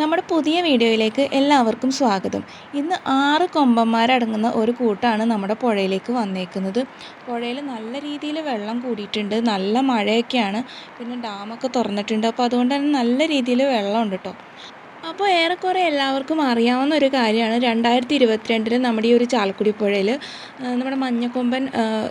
നമ്മുടെ പുതിയ വീഡിയോയിലേക്ക് എല്ലാവർക്കും സ്വാഗതം. ഇന്ന് ആറ് കൊമ്പന്മാരടങ്ങുന്ന ഒരു കൂട്ടാണ് നമ്മുടെ പുഴയിലേക്ക് വന്നേക്കുന്നത്. പുഴയിൽ നല്ല രീതിയിൽ വെള്ളം കൂടിയിട്ടുണ്ട് നല്ല മഴയൊക്കെയാണ്. പിന്നെ ഡാമൊക്കെ തുറന്നിട്ടുണ്ട്. അപ്പോൾ അതുകൊണ്ട് തന്നെ നല്ല രീതിയിൽ വെള്ളമുണ്ട് കേട്ടോ അപ്പോൾ ഏറെക്കുറെ എല്ലാവർക്കും അറിയാവുന്ന ഒരു കാര്യമാണ്. രണ്ടായിരത്തി ഇരുപത്തിരണ്ടിൽ നമ്മുടെ ഈ ഒരു ചാലക്കുടി പുഴയിൽ നമ്മുടെ മഞ്ഞക്കൊമ്പൻ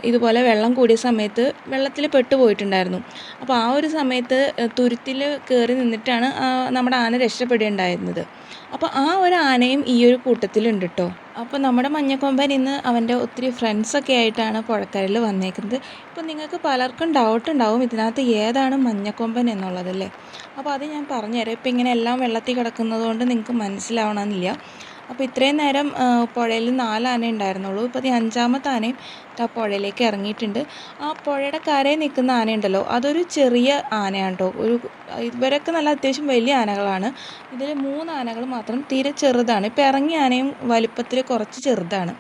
ഇതുപോലെ വെള്ളം കൂടിയ സമയത്ത് വെള്ളത്തിൽ പെട്ടുപോയിട്ടുണ്ടായിരുന്നു. അപ്പോൾ ആ ഒരു സമയത്ത് തുരുത്തിൽ കയറി നിന്നിട്ടാണ് നമ്മുടെ ആന രക്ഷപ്പെടുകയുണ്ടായിരുന്നത്. അപ്പോൾ ആ ഒരു ആനയും ഈ ഒരു കൂട്ടത്തിലുണ്ട് കേട്ടോ അപ്പോൾ നമ്മുടെ മഞ്ഞക്കൊമ്പൻ ഇന്ന് അവന്റെ ഒത്തിരി ഫ്രണ്ട്സൊക്കെ ആയിട്ടാണ് പുഴക്കരയിൽ വന്നേക്കുന്നത്. ഇപ്പോൾ നിങ്ങൾക്ക് പലർക്കും ഡൗട്ട് ഉണ്ടാവും ഇതിനകത്ത് ഏതാണ് മഞ്ഞക്കൊമ്പൻ എന്നുള്ളതല്ലേ അപ്പോൾ അത് ഞാൻ പറഞ്ഞുതരാം. ഇപ്പോൾ ഇങ്ങനെ എല്ലാം വെള്ളത്തിൽ കിടക്കുന്നത് കൊണ്ട് നിങ്ങൾക്ക് മനസ്സിലാവണമെന്നില്ല. അപ്പോൾ ഇത്രയും നേരം പുഴയിൽ നാല് ആന ഉണ്ടായിരുന്നുള്ളൂ. ഇപ്പോൾ ഈ അഞ്ചാമത്തെ ആനയും ആ പുഴയിലേക്ക് ഇറങ്ങിയിട്ടുണ്ട്. ആ പുഴയുടെ കരയിൽ നിൽക്കുന്ന ആനയുണ്ടല്ലോ അതൊരു ചെറിയ ആനയാണ് കേട്ടോ. ഒരു ഇവരൊക്കെ നല്ല അത്യാവശ്യം വലിയ ആനകളാണ്. ഇതിൽ മൂന്ന് ആനകൾ മാത്രം തീരെ ചെറുതാണ്. ഇപ്പോൾ ഇറങ്ങിയ ആനയും വലുപ്പത്തിൽ കുറച്ച് ചെറുതാണ്.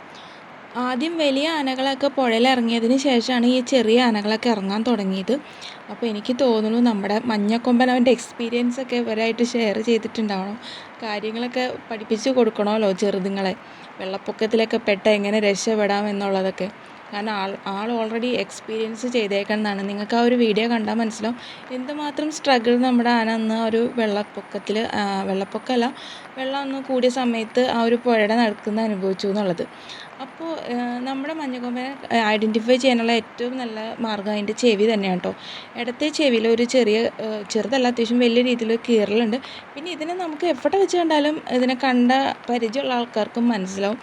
ആദ്യം വലിയ ആനകളൊക്കെ പുഴയിൽ ഇറങ്ങിയതിന് ശേഷമാണ് ഈ ചെറിയ ആനകളൊക്കെ ഇറങ്ങാൻ തുടങ്ങിയത്. അപ്പോൾ എനിക്ക് തോന്നുന്നു നമ്മുടെ മഞ്ഞക്കൊമ്പൻ അവന്റെ എക്സ്പീരിയൻസ് ഒക്കെ ഇവരായിട്ട് ഷെയർ ചെയ്തിട്ടുണ്ടാവണം. കാര്യങ്ങളൊക്കെ പഠിപ്പിച്ച് കൊടുക്കണമല്ലോ ചെറുതുങ്ങളെ. വെള്ളപ്പൊക്കത്തിലൊക്കെ പെട്ട എങ്ങനെ രക്ഷപ്പെടാം എന്നുള്ളതൊക്കെ. കാരണം ആൾ ആൾ ഓൾറെഡി എക്സ്പീരിയൻസ് ചെയ്തേക്കുന്നതാണ്. നിങ്ങൾക്ക് ആ ഒരു വീഡിയോ കണ്ടാൽ മനസ്സിലാവും. എന്തുമാത്രം സ്ട്രഗിൾ നമ്മുടെ ആന അന്ന് ഒരു വെള്ളപ്പൊക്കത്തിൽ വെള്ളപ്പൊക്കമല്ല വെള്ളം ഒന്ന് കൂടിയ സമയത്ത് ആ ഒരു പുഴയുടെ നടക്കുന്ന അനുഭവിച്ചു എന്നുള്ളത്. അപ്പോൾ നമ്മുടെ മഞ്ഞക്കൊമ്പനെ ഐഡന്റിഫൈ ചെയ്യാനുള്ള ഏറ്റവും നല്ല മാർഗം അതിന്റെ ചെവി തന്നെയാണ് കേട്ടോ. ഇടത്തെ ചെവിയിൽ ഒരു ചെറിയ ചെറുതല്ല അത്യാവശ്യം വലിയ രീതിയിൽ കീറലുണ്ട്. പിന്നെ ഇതിനെ നമുക്ക് എവിടെ വെച്ച് കണ്ടാലും ഇതിനെ കണ്ട പരിചയമുള്ള ആൾക്കാർക്കും മനസ്സിലാവും.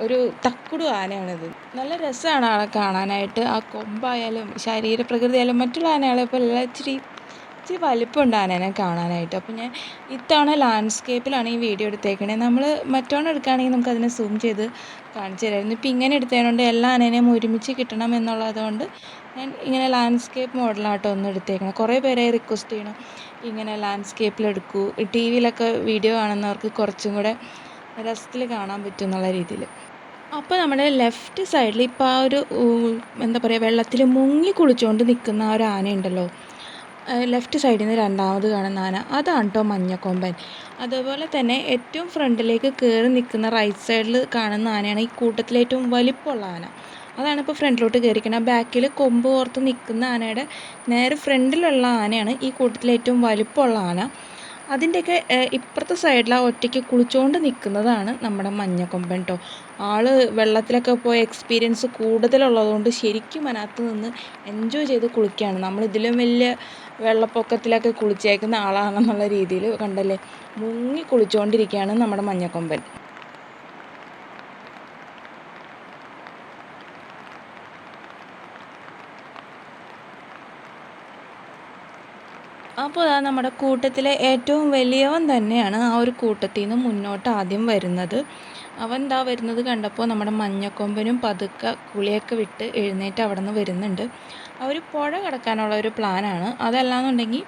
ഒരു തക്കുടു ആനയാണിത്. നല്ല രസമാണ് ആളെ കാണാനായിട്ട്. ആ കൊമ്പായാലും ശരീരപ്രകൃതിയായാലും മറ്റുള്ള ആനകളെ പോലെ ഇച്ചിരി ഇച്ചിരി വലിപ്പമുണ്ട് ആനേനെ കാണാനായിട്ട്. അപ്പോൾ ഞാൻ ഇത്തവണ ലാൻഡ്സ്കേപ്പിലാണ് ഈ വീഡിയോ എടുത്തേക്കണേ. നമ്മൾ മറ്റോണം എടുക്കുകയാണെങ്കിൽ നമുക്ക് അതിനെ സൂം ചെയ്ത് കാണിച്ചു തരായിരുന്നു ഇപ്പം ഇങ്ങനെ എടുത്തതുകൊണ്ട് എല്ലാ ആനേനെയും ഒരുമിച്ച് കിട്ടണം എന്നുള്ളതുകൊണ്ട് ഞാൻ ഇങ്ങനെ ലാൻഡ്സ്കേപ്പ് മോഡലാട്ടോ ഒന്ന് എടുത്തേക്കണം. കുറേ പേരെ റിക്വസ്റ്റ് ചെയ്യണം. ഇങ്ങനെ ലാൻഡ്സ്കേപ്പിലെടുക്കൂ ടി വിയിലൊക്കെ വീഡിയോ കാണുന്നവർക്ക് കുറച്ചും കൂടെ രസത്തിൽ കാണാൻ പറ്റും എന്നുള്ള രീതിയിൽ അപ്പോൾ നമ്മുടെ ലെഫ്റ്റ് സൈഡിൽ ഇപ്പോൾ ആ ഒരു എന്താ പറയുക വെള്ളത്തിൽ മുങ്ങി കുളിച്ചുകൊണ്ട് നിൽക്കുന്ന ആ ഒരു ആനയുണ്ടല്ലോ. ലെഫ്റ്റ് സൈഡിൽ നിന്ന് രണ്ടാമത് കാണുന്ന ആന. അതാണ് കേട്ടോ മഞ്ഞക്കൊമ്പൻ. അതുപോലെ തന്നെ ഏറ്റവും ഫ്രണ്ടിലേക്ക് കയറി നിൽക്കുന്ന റൈറ്റ് സൈഡിൽ കാണുന്ന ആനയാണ് ഈ കൂട്ടത്തിലെ ഏറ്റവും വലിപ്പമുള്ള ആന. അതാണ് ഇപ്പോൾ ഫ്രണ്ടിലോട്ട് കയറിക്കുന്നത് ബാക്കിൽ കൊമ്പ് ഓർത്ത് നിൽക്കുന്ന ആനയുടെ നേരെ ഫ്രണ്ടിലുള്ള ആനയാണ് ഈ കൂട്ടത്തിലെ ഏറ്റവും വലിപ്പമുള്ള ആന. അതിന്റെയൊക്കെ ഇപ്പുറത്തെ സൈഡിൽ ആ ഒറ്റയ്ക്ക് കുളിച്ചുകൊണ്ട് നിൽക്കുന്നതാണ് നമ്മുടെ മഞ്ഞക്കൊമ്പൻ കേട്ടോ ആൾ വെള്ളത്തിലൊക്കെ പോയ എക്സ്പീരിയൻസ് കൂടുതലുള്ളതുകൊണ്ട് ശരിക്കും അതിനകത്ത് നിന്ന് എൻജോയ് ചെയ്ത് കുളിക്കുകയാണ് നമ്മൾ ഇതിലും വലിയ വെള്ളപ്പൊക്കത്തിലൊക്കെ കുളിച്ചേക്കുന്ന ആളാണെന്നുള്ള രീതിയിൽ കണ്ടല്ലേ? മുങ്ങി കുളിച്ചുകൊണ്ടിരിക്കുകയാണ് നമ്മുടെ മഞ്ഞക്കൊമ്പൻ. അപ്പോൾ അതാ നമ്മുടെ കൂട്ടത്തിലെ ഏറ്റവും വലിയവൻ തന്നെയാണ് ആ ഒരു കൂട്ടത്തിൽ നിന്ന് മുന്നോട്ട് ആദ്യം വരുന്നത്. അവൻ ദാ വരുന്നത് കണ്ടപ്പോൾ നമ്മുടെ മഞ്ഞക്കൊമ്പനും പതുക്കെ കുളിയൊക്കെ വിട്ട് എഴുന്നേറ്റ് അവിടെ നിന്ന് വരുന്നുണ്ട്. അവർ പുഴ കിടക്കാനുള്ള ഒരു പ്ലാനാണ്. അതല്ലാന്നുണ്ടെങ്കിൽ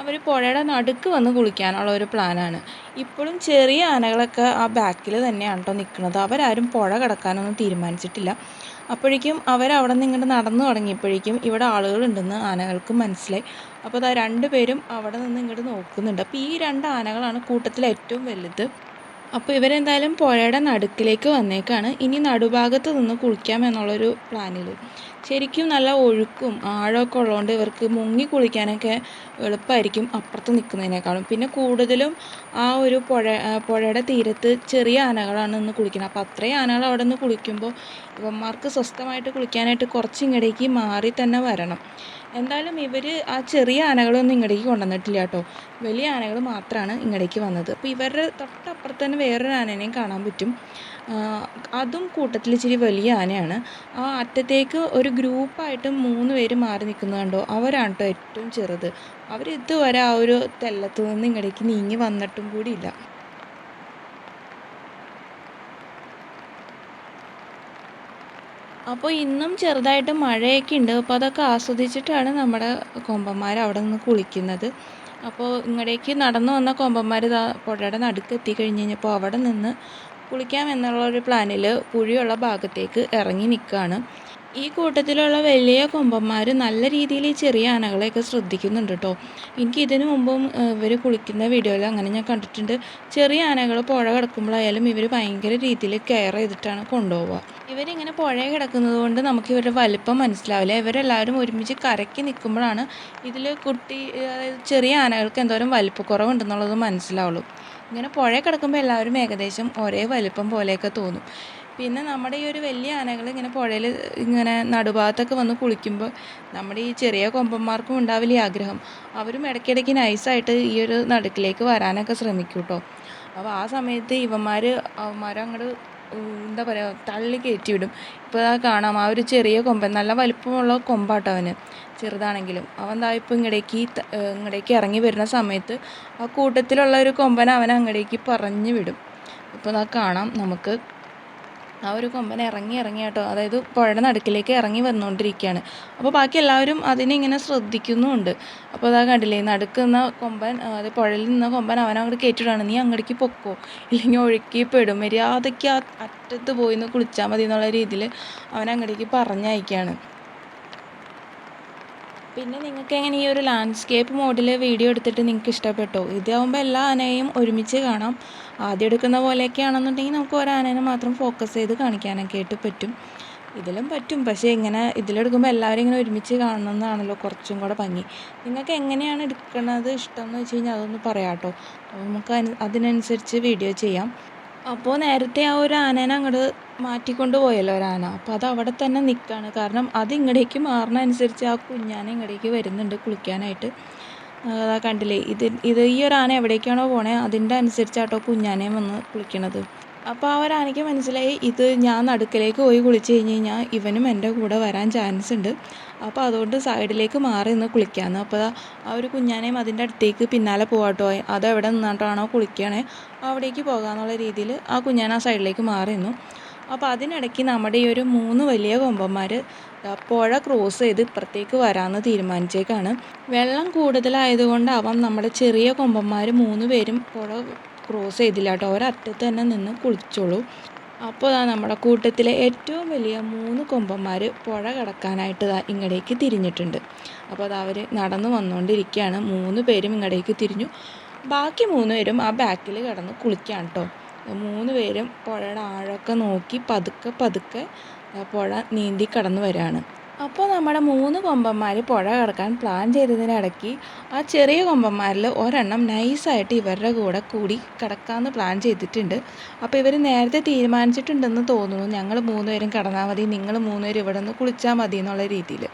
അവർ പുഴയുടെ നടുക്ക് വന്ന് കുളിക്കാനുള്ള ഒരു പ്ലാനാണ്. ഇപ്പോഴും ചെറിയ ആനകളൊക്കെ ആ ബാക്കിൽ തന്നെയാണ് കേട്ടോ നിൽക്കുന്നത്. അവരാരും പുഴ കിടക്കാനൊന്നും തീരുമാനിച്ചിട്ടില്ല. അപ്പോഴേക്കും അവരവിടെ നിന്ന് ഇങ്ങോട്ട് നടന്നു തുടങ്ങിയപ്പോഴേക്കും ഇവിടെ ആളുകളുണ്ടെന്ന് ആനകൾക്ക് മനസ്സിലായി. അപ്പോൾ അതാ രണ്ട് പേരും അവിടെ നിന്ന് ഇങ്ങോട്ട് നോക്കുന്നുണ്ട്. അപ്പോൾ ഈ രണ്ട് ആനകളാണ് കൂട്ടത്തിൽ ഏറ്റവും വലുത്. അപ്പോൾ ഇവരെന്തായാലും പുഴയുടെ നടുക്കിലേക്ക് വന്നേക്കാണ്. ഇനി നടുഭാഗത്ത് നിന്ന് കുളിക്കാം എന്നുള്ളൊരു പ്ലാനിൽ ശരിക്കും നല്ല ഒഴുക്കും ആഴമൊക്കെ ഉള്ളതുകൊണ്ട് ഇവർക്ക് മുങ്ങി കുളിക്കാനൊക്കെ എളുപ്പമായിരിക്കും അപ്പുറത്ത് നിൽക്കുന്നതിനേക്കാളും പിന്നെ കൂടുതലും ആ ഒരു പുഴ പുഴയുടെ തീരത്ത് ചെറിയ ആനകളാണ് നിന്ന് കുളിക്കുന്നത്. അപ്പോൾ അത്രയും ആനകൾ അവിടെ നിന്ന് കുളിക്കുമ്പോൾ ഇവന്മാർക്ക് സ്വസ്ഥമായിട്ട് കുളിക്കാനായിട്ട് കുറച്ച് ഇങ്ങടേക്ക് മാറി തന്നെ വരണം. എന്തായാലും ഇവർ ആ ചെറിയ ആനകളൊന്നും ഇങ്ങടേക്ക് കൊണ്ടുവന്നിട്ടില്ല കേട്ടോ. വലിയ ആനകൾ മാത്രമാണ് ഇങ്ങടേക്ക് വന്നത്. അപ്പോൾ ഇവരുടെ തൊട്ടപ്പുറത്ത് തന്നെ വേറൊരു ആനേനെയും കാണാൻ പറ്റും. അതും കൂട്ടത്തിൽ ഇച്ചിരി വലിയ ആനയാണ്. ആ അറ്റത്തേക്ക് ഒരു ഗ്രൂപ്പായിട്ട് മൂന്ന് പേര് മാറി നിൽക്കുന്നത് കണ്ടോ? അവരാണ് കേട്ടോ ഏറ്റവും ചെറുത്. അവർ ഇതുവരെ ആ ഒരു തെല്ലത്ത് നിന്ന് ഇങ്ങടേക്ക് നീങ്ങി വന്നിട്ടും കൂടിയില്ല അപ്പോൾ ഇന്നും ചെറുതായിട്ട് മഴയൊക്കെ ഉണ്ട്. അപ്പോൾ അതൊക്കെ ആസ്വദിച്ചിട്ടാണ് നമ്മുടെ കൊമ്പന്മാർ അവിടെ നിന്ന് കുളിക്കുന്നത്. അപ്പോൾ ഇങ്ങടേക്ക് നടന്നു വന്ന കൊമ്പന്മാർ ഇതാ പുഴയുടെ നടുക്ക് എത്തിക്കഴിഞ്ഞ് കഴിഞ്ഞപ്പോൾ അവിടെ നിന്ന് കുളിക്കാം എന്നുള്ള ഒരു പ്ലാനിൽ കുഴിയുള്ള ഭാഗത്തേക്ക് ഇറങ്ങി നിൽക്കുകയാണ് ഈ കൂട്ടത്തിലുള്ള വലിയ കൊമ്പന്മാർ നല്ല രീതിയിൽ ഈ ചെറിയ ആനകളെയൊക്കെ ശ്രദ്ധിക്കുന്നുണ്ട് കേട്ടോ എനിക്ക് ഇതിനു മുമ്പും ഇവർ കുളിക്കുന്ന വീഡിയോയിൽ അങ്ങനെ ഞാൻ കണ്ടിട്ടുണ്ട്. ചെറിയ ആനകൾ പുഴ കിടക്കുമ്പോഴായാലും ഇവർ ഭയങ്കര രീതിയിൽ കെയർ ചെയ്തിട്ടാണ് കൊണ്ടുപോവുക. ഇവരിങ്ങനെ പുഴ കിടക്കുന്നത് കൊണ്ട് നമുക്ക് ഇവരുടെ വലിപ്പം മനസ്സിലാവില്ല. ഇവരെല്ലാവരും ഒരുമിച്ച് കരയ്ക്ക് നിൽക്കുമ്പോഴാണ് ഇതിൽ കുട്ടി അതായത് ചെറിയ ആനകൾക്ക് എന്തോരം വലിപ്പക്കുറവുണ്ടെന്നുള്ളത് മനസ്സിലാവുള്ളൂ. ഇങ്ങനെ പുഴ കിടക്കുമ്പോൾ എല്ലാവരും ഏകദേശം ഒരേ വലിപ്പം പോലെയൊക്കെ തോന്നും. പിന്നെ നമ്മുടെ ഈ ഒരു വലിയ ആനകൾ ഇങ്ങനെ പുഴയിൽ ഇങ്ങനെ നടുഭാഗത്തൊക്കെ വന്ന് കുളിക്കുമ്പോൾ നമ്മുടെ ഈ ചെറിയ കൊമ്പന്മാർക്കും ഉണ്ടാവില്ല ഈ ആഗ്രഹം. അവരും ഇടയ്ക്കിടയ്ക്ക് നൈസായിട്ട് ഈ ഒരു നടുക്കിലേക്ക് വരാനൊക്കെ ശ്രമിക്കും കേട്ടോ അപ്പോൾ ആ സമയത്ത് ഇവന്മാർ അവന്മാരങ്ങോട്ട് എന്താ പറയുക തള്ളി കയറ്റി വിടും. ഇപ്പോൾ കാണാം ആ ഒരു ചെറിയ കൊമ്പൻ നല്ല വലിപ്പമുള്ള കൊമ്പാട്ടോ അവന് ചെറുതാണെങ്കിലും. അവൻ ദാ ഇപ്പോൾ ഇങ്ങടേക്ക് ഇങ്ങടേക്ക് ഇറങ്ങി വരുന്ന സമയത്ത് ആ കൂട്ടത്തിലുള്ള ഒരു കൊമ്പൻ അവനെ അങ്ങടേക്ക് പറഞ്ഞു വിടും. ഇപ്പോൾ ദാ കാണാം നമുക്ക് ആ ഒരു കൊമ്പൻ ഇറങ്ങി ഇറങ്ങി കേട്ടോ. അതായത് പുഴയുടെ നടുക്കിലേക്ക് ഇറങ്ങി വന്നുകൊണ്ടിരിക്കുകയാണ്. അപ്പോൾ ബാക്കി എല്ലാവരും അതിനെ ഇങ്ങനെ ശ്രദ്ധിക്കുന്നുമുണ്ട്. അപ്പോൾ അതാ കണ്ടില്ലേ നടുക്കുന്ന കൊമ്പൻ അത് പുഴയിൽ നിന്ന കൊമ്പൻ അവൻ അങ്ങോട്ട് കയറ്റിയിടാണ് നീ അങ്ങടേക്ക് പൊക്കോ. ഇല്ലെങ്കിൽ ഒഴുക്കി പെടും. മര്യാദയ്ക്ക് അറ്റത്ത് പോയി നിന്ന് കുളിച്ചാൽ മതി എന്നുള്ള രീതിയിൽ അവൻ അങ്ങടേക്ക് പറഞ്ഞയക്കുകയാണ്. പിന്നെ നിങ്ങൾക്ക് എങ്ങനെ ഈ ഒരു ലാൻഡ്സ്കേപ്പ് മോഡിൽ വീഡിയോ എടുത്തിട്ട് നിങ്ങൾക്ക് ഇഷ്ടപ്പെട്ടോ? ഇതാവുമ്പോൾ എല്ലാ ആനയും ഒരുമിച്ച് കാണാം. ആദ്യം എടുക്കുന്ന പോലെയൊക്കെ ആണെന്നുണ്ടെങ്കിൽ നമുക്ക് ഒരാനേനെ മാത്രം ഫോക്കസ് ചെയ്ത് കാണിക്കാനൊക്കെ ആയിട്ട് പറ്റും. ഇതിലും പറ്റും. പക്ഷേ ഇങ്ങനെ ഇതിലെടുക്കുമ്പോൾ എല്ലാവരും ഇങ്ങനെ ഒരുമിച്ച് കാണണമെന്നാണല്ലോ കുറച്ചും കൂടെ ഭംഗി. നിങ്ങൾക്ക് എങ്ങനെയാണ് എടുക്കുന്നത് ഇഷ്ടം എന്ന് വെച്ച് കഴിഞ്ഞാൽ അതൊന്ന് പറയാം കേട്ടോ നമുക്ക് അതിനനുസരിച്ച് വീഡിയോ ചെയ്യാം. അപ്പോൾ നേരത്തെ ആ ഒരു ആനേനെ അങ്ങോട്ട് മാറ്റിക്കൊണ്ട് പോയല്ലോ ഒരാന അപ്പോൾ അത് അവിടെ തന്നെ നിൽക്കുകയാണ് കാരണം അത് ഇങ്ങടേക്ക് മാറുന്നതനുസരിച്ച് ആ കുഞ്ഞാന ഇങ്ങടേക്ക് വരുന്നുണ്ട് കുളിക്കാനായിട്ട്. അതാ കണ്ടില്ലേ? ഇത് ഇത് ഈ ഒരു ആന എവിടേക്കാണോ പോണേ അതിന്റെ അനുസരിച്ചാട്ടോ കുഞ്ഞാനയും വന്ന് കുളിക്കണത്. അപ്പോൾ ആനയ്ക്ക് മനസ്സിലായി ഇത് ഞാൻ നടുക്കിലേക്ക് പോയി കുളിച്ച് കഴിഞ്ഞ് കഴിഞ്ഞാൽ ഇവനും എന്റെ കൂടെ വരാൻ ചാൻസ് ഉണ്ട്. അപ്പോൾ അതുകൊണ്ട് സൈഡിലേക്ക് മാറി നിന്ന് കുളിക്കാമെന്ന് അപ്പോൾ ആ ഒരു കുഞ്ഞാനേയും അതിന്റെ അടുത്തേക്ക് പിന്നാലെ പോകാട്ടോ അത് എവിടെ നിന്നിട്ടാണോ കുളിക്കണേ അവിടേക്ക് പോകാമെന്നുള്ള രീതിയിൽ ആ കുഞ്ഞാന ആ സൈഡിലേക്ക് മാറി നിന്നു. അപ്പോൾ അതിനിടയ്ക്ക് നമ്മുടെ ഈ ഒരു മൂന്ന് വലിയ കൊമ്പന്മാർ പുഴ ക്രോസ് ചെയ്ത് ഇപ്പുറത്തേക്ക് വരാമെന്ന് തീരുമാനിച്ചേക്കാണ്. വെള്ളം കൂടുതലായതുകൊണ്ടാവാം നമ്മുടെ ചെറിയ കൊമ്പന്മാർ മൂന്ന് പേരും പുഴ ക്രോസ് ചെയ്തില്ല കേട്ടോ ഒരറ്റത്ത് തന്നെ നിന്ന് കുളിച്ചോളൂ. അപ്പോൾ നമ്മുടെ കൂട്ടത്തിലെ ഏറ്റവും വലിയ മൂന്ന് കൊമ്പന്മാർ പുഴ കടക്കാനായിട്ട് ഇങ്ങടേക്ക് തിരിഞ്ഞിട്ടുണ്ട്. അപ്പോൾ അത് അവർ നടന്നു വന്നുകൊണ്ടിരിക്കുകയാണ് മൂന്ന് പേരും ഇങ്ങടേക്ക് തിരിഞ്ഞു. ബാക്കി മൂന്ന് പേരും ആ ബാക്കിൽ കിടന്ന് കുളിക്കുകയാണ് കേട്ടോ മൂന്ന് പേരും പുഴയുടെ ആഴമൊക്കെ നോക്കി പതുക്കെ പതുക്കെ പുഴ നീന്തി കടന്നു വരികയാണ്. അപ്പോൾ നമ്മുടെ മൂന്ന് കൊമ്പന്മാർ പുഴ കിടക്കാൻ പ്ലാൻ ചെയ്തതിനിടയ്ക്ക് ആ ചെറിയ കൊമ്പന്മാരിൽ ഒരെണ്ണം നൈസായിട്ട് ഇവരുടെ കൂടെ കൂടി കിടക്കാമെന്ന് പ്ലാൻ ചെയ്തിട്ടുണ്ട്. അപ്പോൾ ഇവർ നേരത്തെ തീരുമാനിച്ചിട്ടുണ്ടെന്ന് തോന്നുന്നു ഞങ്ങൾ മൂന്നുപേരും കിടന്നാൽ മതി നിങ്ങൾ മൂന്നുപേരും ഇവിടെ നിന്ന് കുളിച്ചാൽ മതി എന്നുള്ള രീതിയിൽ.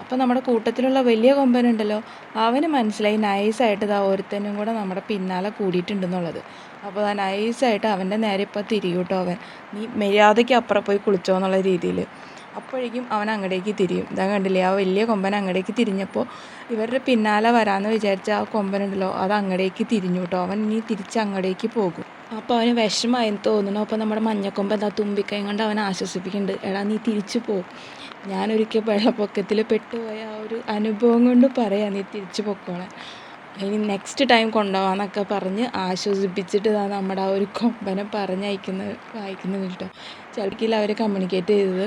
അപ്പോൾ നമ്മുടെ കൂട്ടത്തിലുള്ള വലിയ കൊമ്പനുണ്ടല്ലോ അവന് മനസ്സിലായി നൈസായിട്ട് ഇതാ ഒരുത്തനും കൂടെ നമ്മുടെ പിന്നാലെ കൂടിയിട്ടുണ്ടെന്നുള്ളത്. അപ്പോൾ ആ നൈസായിട്ട് അവന്റെ നേരെ ഇപ്പോൾ തിരികൂട്ടോ അവൻ? നീ മര്യാദയ്ക്ക് അപ്പുറം പോയി കുളിച്ചോ എന്നുള്ള രീതിയിൽ. അപ്പോഴേക്കും അവൻ അങ്ങടേക്ക് തിരിയും. ഇതാ കണ്ടില്ലേ ആ വലിയ കൊമ്പൻ അങ്ങടേക്ക് തിരിഞ്ഞപ്പോൾ ഇവരുടെ പിന്നാലെ വരാമെന്ന് വിചാരിച്ച ആ കൊമ്പനുണ്ടല്ലോ അത് അങ്ങടേക്ക് തിരിഞ്ഞു കേട്ടോ. അവൻ ഇനി തിരിച്ച് അങ്ങടേക്ക് പോകും. അപ്പോൾ അവന് വിഷമായി തോന്നുന്നു. അപ്പോൾ നമ്മുടെ മഞ്ഞക്കൊമ്പൻ എന്താ തുമ്പിക്കൈ കൊണ്ട് അവനെ ആശ്വസിപ്പിക്കുന്നുണ്ട്. എടാ നീ തിരിച്ചു പോകും ഞാനൊരിക്കൽ വെള്ളപ്പൊക്കത്തിൽ പെട്ടുപോയ ആ ഒരു അനുഭവം കൊണ്ട് പറയാം നീ തിരിച്ചു പൊക്കോളാൻ. ഇനി നെക്സ്റ്റ് ടൈം കൊണ്ടുപോകാമെന്നൊക്കെ പറഞ്ഞ് ആശ്വസിപ്പിച്ചിട്ട് ഇതാ നമ്മുടെ ആ ഒരു കൊമ്പനെ പറഞ്ഞയക്കുന്നത് വായിക്കുന്നത് കേട്ടോ. ചിലക്കില്ല അവർ കമ്മ്യൂണിക്കേറ്റ് ചെയ്തത്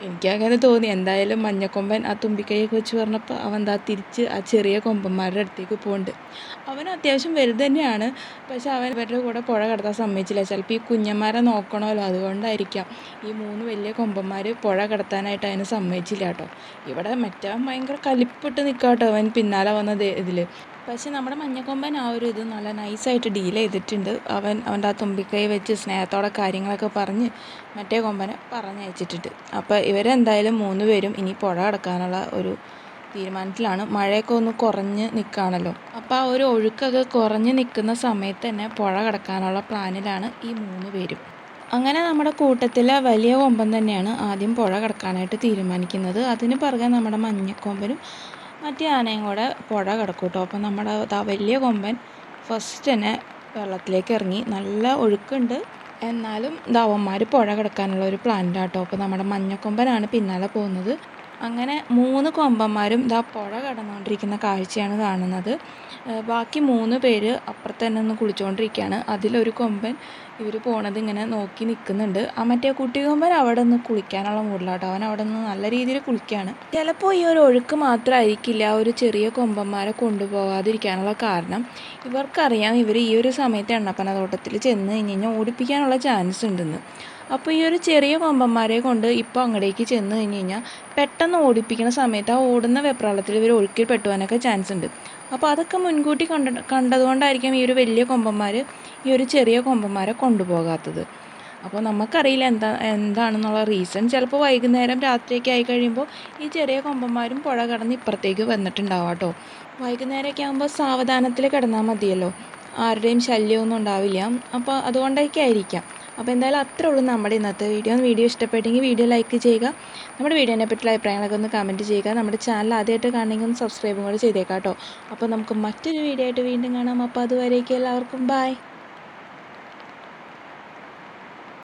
എനിക്കങ്ങനെ തോന്നി. എന്തായാലും മഞ്ഞക്കൊമ്പൻ ആ തുമ്പിക്കൈയൊക്കെ വെച്ച് പറഞ്ഞപ്പോൾ അവൻ എന്താ തിരിച്ച് ആ ചെറിയ കൊമ്പന്മാരുടെ അടുത്തേക്ക് പോകുന്നുണ്ട് അവൻ അത്യാവശ്യം വലുത് തന്നെയാണ്. പക്ഷെ അവൻ ഇവരുടെ കൂടെ പുഴ കടത്താൻ സമ്മതിച്ചില്ല. ചിലപ്പോൾ ഈ കുഞ്ഞന്മാരെ നോക്കണമല്ലോ. അതുകൊണ്ടായിരിക്കാം ഈ മൂന്ന് വലിയ കൊമ്പന്മാർ പുഴ കടത്താനായിട്ട് അവന് സമ്മതിച്ചില്ല കേട്ടോ. ഇവിടെ മറ്റവൻ ഭയങ്കര കലിപ്പിട്ട് നിൽക്കാം കേട്ടോ അവൻ പിന്നാലെ വന്നത് ഇതിൽ പക്ഷെ നമ്മുടെ മഞ്ഞക്കൊമ്പൻ ആ ഒരു ഇത് നല്ല നൈസായിട്ട് ഡീൽ ചെയ്തിട്ടുണ്ട്. അവൻ അവന്റെ ആ തുമ്പിക്കൈ വെച്ച് സ്നേഹത്തോടെ കാര്യങ്ങളൊക്കെ പറഞ്ഞ് മറ്റേ കൊമ്പനെ പറഞ്ഞയച്ചിട്ടുണ്ട്. അപ്പോൾ ഇവരെന്തായാലും മൂന്ന് പേരും ഇനി പുഴ കടക്കാനുള്ള ഒരു തീരുമാനത്തിലാണ്. മഴയൊക്കെ ഒന്ന് കുറഞ്ഞ് നിൽക്കുകയാണല്ലോ. അപ്പോൾ ആ ഒരു ഒഴുക്കൊക്കെ കുറഞ്ഞ് നിൽക്കുന്ന സമയത്ത് തന്നെ പുഴ കടക്കാനുള്ള പ്ലാനിലാണ് ഈ മൂന്ന് പേരും. അങ്ങനെ നമ്മുടെ കൂട്ടത്തിലെ വലിയ കൊമ്പൻ തന്നെയാണ് ആദ്യം പുഴ കടക്കാനായിട്ട് തീരുമാനിക്കുന്നത്. അതിന് പുറകെ നമ്മുടെ മഞ്ഞക്കൊമ്പനും മറ്റേ ആനയും കൂടെ പുഴ കിടക്കും കേട്ടോ അപ്പം നമ്മുടെ വലിയ കൊമ്പൻ ഫസ്റ്റ് തന്നെ വെള്ളത്തിലേക്ക് ഇറങ്ങി. നല്ല ഒഴുക്കുണ്ട്. എന്നാലും ദാവന്മാർ പുഴ കിടക്കാനുള്ള ഒരു പ്ലാനിലാണ് കേട്ടോ അപ്പോൾ നമ്മുടെ മഞ്ഞക്കൊമ്പനാണ് പിന്നാലെ പോകുന്നത്. അങ്ങനെ മൂന്ന് കൊമ്പന്മാരും ഇതാ പുഴ കടന്നുകൊണ്ടിരിക്കുന്ന കാഴ്ചയാണ് കാണുന്നത്. ബാക്കി മൂന്ന് പേര് അപ്പുറത്ത് തന്നെ ഒന്ന് കുളിച്ചുകൊണ്ടിരിക്കുകയാണ് അതിലൊരു കൊമ്പൻ ഇവർ പോണത് ഇങ്ങനെ നോക്കി നിൽക്കുന്നുണ്ട് ആ മറ്റേ കുട്ടി കൊമ്പൻ അവിടെ നിന്ന് കുളിക്കാനുള്ള മൂടിലാട്ടോ. അവൻ അവിടെ നിന്ന് നല്ല രീതിയിൽ കുളിക്കുകയാണ് ചിലപ്പോൾ ഈ ഒരു ഒഴുക്ക് മാത്രമായിരിക്കില്ല ഒരു ചെറിയ കൊമ്പന്മാരെ കൊണ്ടുപോകാതിരിക്കാനുള്ള കാരണം. ഇവർക്കറിയാം ഇവർ ഈ ഒരു സമയത്ത് എണ്ണപ്പനതോട്ടത്തിൽ ചെന്ന് കഴിഞ്ഞ് കഴിഞ്ഞാൽ ഓടിപ്പിക്കാനുള്ള ചാൻസ് ഉണ്ടെന്ന്. അപ്പോൾ ഈ ഒരു ചെറിയ കൊമ്പന്മാരെ കൊണ്ട് ഇപ്പോൾ അങ്ങടേക്ക് ചെന്ന് കഴിഞ്ഞ് കഴിഞ്ഞാൽ പെട്ടെന്ന് ഓടിപ്പിക്കുന്ന സമയത്ത് ആ ഓടുന്ന വെപ്രാളത്തിൽ ഇവർ ഒഴുക്കിൽ പെട്ടുവാനൊക്കെ ചാൻസ് ഉണ്ട്. അപ്പോൾ അതൊക്കെ മുൻകൂട്ടി കണ്ട കണ്ടതുകൊണ്ടായിരിക്കും ഈ ഒരു വലിയ കൊമ്പന്മാർ ഈ ഒരു ചെറിയ കൊമ്പന്മാരെ കൊണ്ടുപോകാത്തത്. അപ്പോൾ നമുക്കറിയില്ല എന്താ എന്താണെന്നുള്ള റീസൺ ചിലപ്പോൾ വൈകുന്നേരം രാത്രിയൊക്കെ ആയി കഴിയുമ്പോൾ ഈ ചെറിയ കൊമ്പന്മാരും പുഴ കടന്ന് ഇപ്പുറത്തേക്ക് വന്നിട്ടുണ്ടാവാം കേട്ടോ വൈകുന്നേരമൊക്കെ ആകുമ്പോൾ സാവധാനത്തിൽ കിടന്നാൽ മതിയല്ലോ. ആരുടെയും ശല്യമൊന്നും ഉണ്ടാവില്ല. അപ്പോൾ അതുകൊണ്ടൊക്കെ ആയിരിക്കാം അപ്പോൾ എന്തായാലും അത്രേ ഉള്ളൂ നമ്മുടെ ഇന്നത്തെ വീഡിയോ. വീഡിയോ ഇഷ്ടപ്പെട്ടെങ്കിൽ വീഡിയോ ലൈക്ക് ചെയ്യുക. നമ്മുടെ വീഡിയോനെ പറ്റിയുള്ള അഭിപ്രായങ്ങളൊക്കെ ഒന്ന് കമന്റ് ചെയ്യുക. നമ്മുടെ ചാനൽ ആദ്യമായിട്ട് കാണണമെങ്കിൽ ഒന്ന് സബ്സ്ക്രൈബും കൂടെ ചെയ്തേക്കാം കേട്ടോ അപ്പോൾ നമുക്ക് മറ്റൊരു വീഡിയോ ആയിട്ട് വീണ്ടും കാണാം. അപ്പോൾ അതുവരേക്കും എല്ലാവർക്കും ബൈ